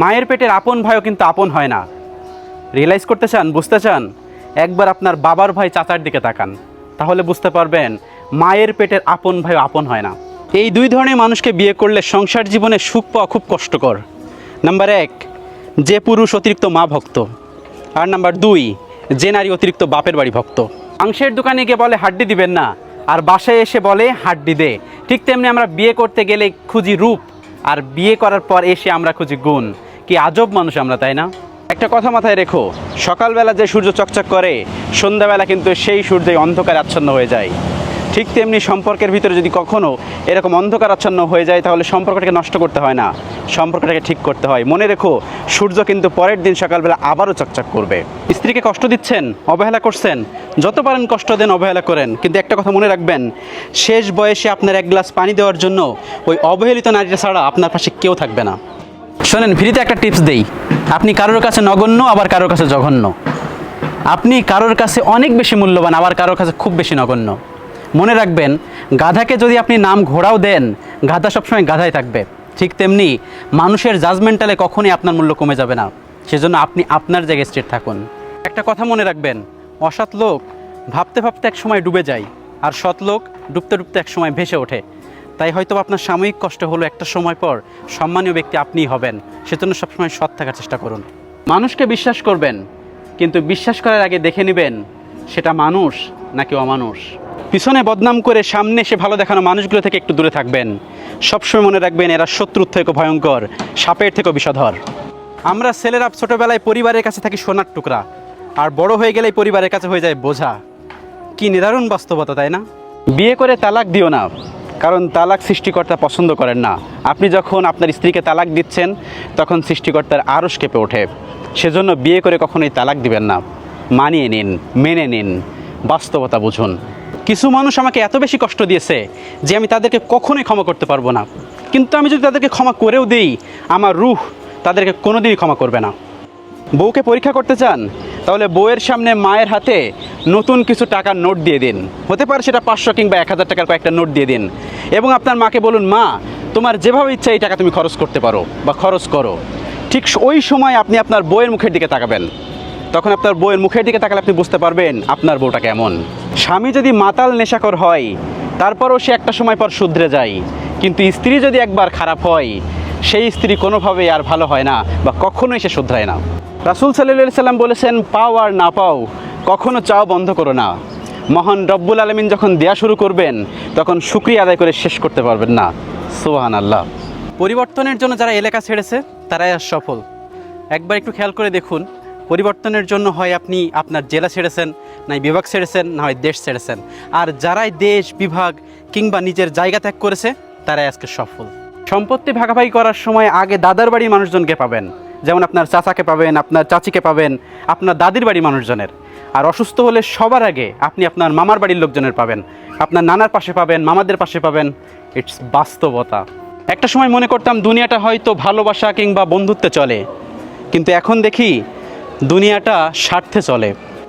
মায়ের পেটের আপন ভাইও কিন্তু আপন হয় না। রিয়েলাইজ করতে চান, বুঝতে চান? একবার আপনার বাবার ভাই চাচার দিকে তাকান। তাহলে বুঝতে পারবেন, মায়ের পেটের আপন ভাই আপন হয় না। এই দুই ধরনের মানুষকে বিয়ে করলে সংসার জীবনে সুখ পাওয়া খুব কষ্টকর। নাম্বার এক, যে পুরুষ অতিরিক্ত মা ভক্ত। আর নাম্বার দুই, যে নারী অতিরিক্ত বাপের বাড়ি ভক্ত। মাংসের দোকানে গিয়ে বলে, হাড্ডি দিবেন না। আর বাসায় এসে বলে, হাড্ডি দে। ঠিক তেমনি আমরা বিয়ে করতে গেলে খুঁজি রূপ, আর বিয়ে করার পর এসে আমরা খুঁজি গুণ। কি আজব মানুষ আমরা, তাই না? একটা কথা মাথায় রেখো, সকালবেলা যে সূর্য চকচক করে, সন্ধ্যাবেলা কিন্তু সেই সূর্যই অন্ধকার আচ্ছন্ন হয়ে যায়। ঠিক তেমনি সম্পর্কের ভিতরে যদি কখনো এরকম অন্ধকার আচ্ছন্ন হয়ে যায়, তাহলে সম্পর্কটাকে নষ্ট করতে হয় না, সম্পর্কটাকে ঠিক করতে হয়। মনে রেখো, সূর্য কিন্তু পরের দিন সকালবেলা আবারও চকচক করবে। স্ত্রীকে কষ্ট দিচ্ছেন, অবহেলা করছেন, যত পারেন কষ্ট দেন, অবহেলা করেন, কিন্তু একটা কথা মনে রাখবেন, শেষ বয়সে আপনার এক গ্লাস পানি দেওয়ার জন্য ওই অবহেলিত নারীটা ছাড়া আপনার পাশে কেউ থাকবে না। শোনেন, ফ্রিতে একটা টিপস দেই। আপনি কারোর কাছে নগণ্য, আবার কারোর কাছে জঘন্য। আপনি কারোর কাছে অনেক বেশি মূল্যবান, আবার কারোর কাছে খুব বেশি নগণ্য। মনে রাখবেন, গাধাকে যদি আপনি নাম ঘোড়াও দেন, গাধা সবসময় গাধাই থাকবে। ঠিক তেমনি মানুষের জাজমেন্টালে কখনই আপনার মূল্য কমে যাবে না। সেজন্য আপনি আপনার জায়গায় স্থির থাকুন। একটা কথা মনে রাখবেন, অসৎ লোক ভাবতে ভাবতে এক সময় ডুবে যায়, আর সৎ লোক ডুবতে ডুবতে এক সময় ভেসে ওঠে। তাই হয়তো আপনার সাময়িক কষ্ট হলো একটা সময় পর সম্মানীয় ব্যক্তি আপনিই হবেন। সেজন্য সবসময় সৎ থাকার চেষ্টা করুন। মানুষকে বিশ্বাস করবেন, কিন্তু বিশ্বাস করার আগে দেখে নেবেন সেটা মানুষ নাকি অমানুষ। পিছনে বদনাম করে সামনে এসে ভালো দেখানো মানুষগুলো থেকে একটু দূরে থাকবেন। সবসময় মনে রাখবেন এরা শত্রুর থেকে ভয়ঙ্কর, সাপের থেকেও বিষধর। আমরা ছেলেরা ছোটবেলায় পরিবারের কাছে থাকি সোনার টুকরা, আর বড় হয়ে গেলেই পরিবারের কাছে হয়ে যায় বোঝা। কি নিদারুণ বাস্তবতা, তাই না? বিয়ে করে তালাক দিও না। কারণ তালাক সৃষ্টিকর্তা পছন্দ করেন না। আপনি যখন আপনার স্ত্রীকে তালাক দিচ্ছেন, তখন সৃষ্টিকর্তার আরস কেঁপে ওঠে। সেজন্য বিয়ে করে কখনোই তালাক দিবেন না। মানিয়ে নিন, মেনে নিন, বাস্তবতা বুঝুন। কিছু মানুষ আমাকে এত বেশি কষ্ট দিয়েছে যে আমি তাদেরকে কখনোই ক্ষমা করতে পারব না। কিন্তু আমি যদি তাদেরকে ক্ষমা করেও দিই, আমার রুহ তাদেরকে কোনোদিনই ক্ষমা করবে না। বউকে পরীক্ষা করতে চান, তাহলে বউয়ের সামনে মায়ের হাতে নতুন কিছু টাকার নোট দিয়ে দিন। হতে পারে সেটা পাঁচশো কিংবা এক হাজার টাকার কয়েকটা নোট দিয়ে দিন। এবং আপনার মাকে বলুন, মা, তোমার যেভাবে ইচ্ছা এই টাকা তুমি খরচ করতে পারো বা খরচ করো। ঠিক ওই সময় আপনি আপনার বইয়ের মুখের দিকে তাকাবেন। তখন আপনার বইয়ের মুখের দিকে তাকালে আপনি বুঝতে পারবেন আপনার বউটা কেমন। স্বামী যদি মাতাল নেশাকর হয়, তারপরও সে একটা সময় পর শুধরে যায়। কিন্তু স্ত্রী যদি একবার খারাপ হয়, সেই স্ত্রী কোনোভাবেই আর ভালো হয় না বা কখনোই সে শুধরায় না। রাসুল সাল্লাহ সাল্লাম বলেছেন, পাও আর না পাও কখনো চাও বন্ধ করো না। মহান রব্বুল আলমিন যখন দেয়া শুরু করবেন, তখন শুক্রিয়া আদায় করে শেষ করতে পারবেন না। সুবাহান আল্লাহ পরিবর্তনের জন্য যারা এলাকা ছেড়েছে, তারাই আজ সফল। একবার একটু খেয়াল করে দেখুন, পরিবর্তনের জন্য হয় আপনি আপনার জেলা ছেড়েছেন নাই বিভাগ ছেড়েছেন, না হয় দেশ ছেড়েছেন। আর যারাই দেশ, বিভাগ কিংবা নিজের জায়গা ত্যাগ করেছে, তারাই আজকে সফল। সম্পত্তি ভাগাভাগি করার সময় আগে দাদার বাড়ির মানুষজনকে পাবেন। যেমন আপনার চাচাকে পাবেন, আপনার চাচিকে পাবেন, আপনার দাদির বাড়ির মানুষজনের। আর অসুস্থ হলে সবার আগে আপনি আপনার মামার বাড়ির লোকজনের পাবেন। আপনার নানার পাশে পাবেন, মামাদের পাশে পাবেন। ইটস বাস্তবতা। একটা সময় মনে করতাম দুনিয়াটা হয়তো ভালোবাসা কিংবা বন্ধুত্বে চলে। কিন্তু এখন দেখি দুনিয়াটা স্বার্থে চলে।